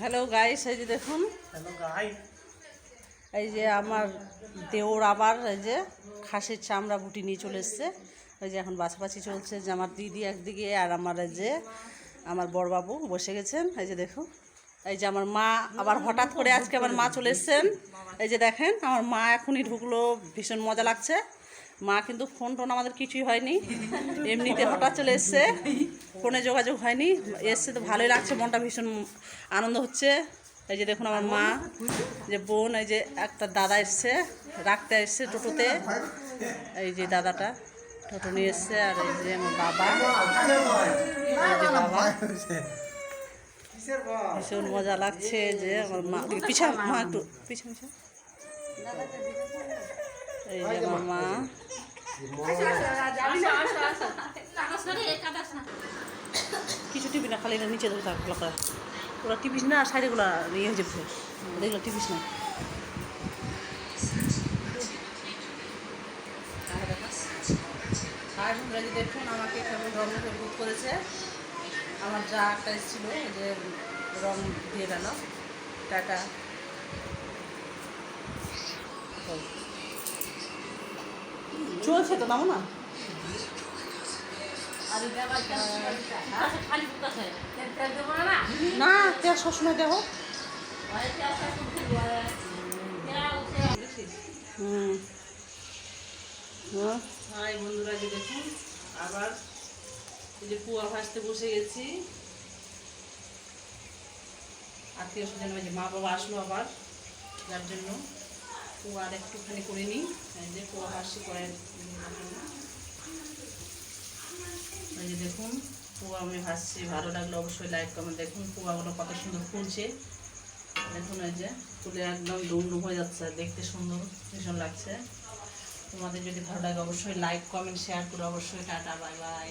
Hello guys এই যে দেখুন। এই যে আমার দেওর আবার এই যে খাসির চামড়া বুটি নিয়ে চলে এসছে। ওই যে এখন বাছাবাছি চলছে যে আমার দিদি একদিকে আর আমার এই যে আমার বড়বাবু বসে গেছেন। এই যে দেখুন এই যে আমার মা আবার হঠাৎ করে আজকে আমার মা চলে এসছেন। এই যে দেখেন আমার মা এখনই ঢুকলো ভীষণ মজা লাগছে। মা কিন্তু ফোন টোন আমাদের কিছুই হয়নি। এমনিতে হঠাৎ চলে এসছে। ফোনে যোগাযোগ হয়নি। এসছে তো ভালোই লাগছে, মনটা ভীষণ আনন্দ হচ্ছে। এই যে দেখুন আমার মা, যে বোন, এই যে একটা দাদা এসছে, রাখতে এসছে টোটোতে। এই যে দাদাটা টোটো নিয়ে এসছে, আর এই যে আমার বাবা। বাবা। ভীষণ মজা লাগছে যে আমার মা, পিছা, মা একটু, পিছা পিছা। এই যে আমার মা। কিছু টিপি না খালি এটা নিচে ধরে থাক করে ওরা টিপিস না সাইডেগুলো ইয়ে হয়ে যাবে দেখল টিপিস না। আর যদি দেখুন, আমাকে কেমন রঙের বুক করেছে। আমার যা একটা এসেছিল যে রং দিয়ে গেল টাটা। চলছে তো নামো না? না তেল সবসময় দেবো হুম। হ্যাঁ। হাই বন্ধুরা যে দেখুন, আবার এই যে পুয়া ভাজতে বসে গেছি। আত্মীয় স্বজন মা বাবা আসলো আবার, যার জন্য। পুয়া আর একটুখানি করে নিই। যে পুয়া ভাসি করে এই যে দেখুন, পুয়া আমি ভাসছি। ভালো লাগলে অবশ্যই লাইক কমেন্ট দেখুন পুয়াগুলো কত সুন্দর ফুলছে। দেখুন এই যে, ফুলে একদম ডুম ডুম হয়ে যাচ্ছে, দেখতে সুন্দর ভীষণ লাগছে। তোমাদের যদি ভালো লাগে অবশ্যই লাইক কমেন্ট শেয়ার করে অবশ্যই টাটা বাই বাই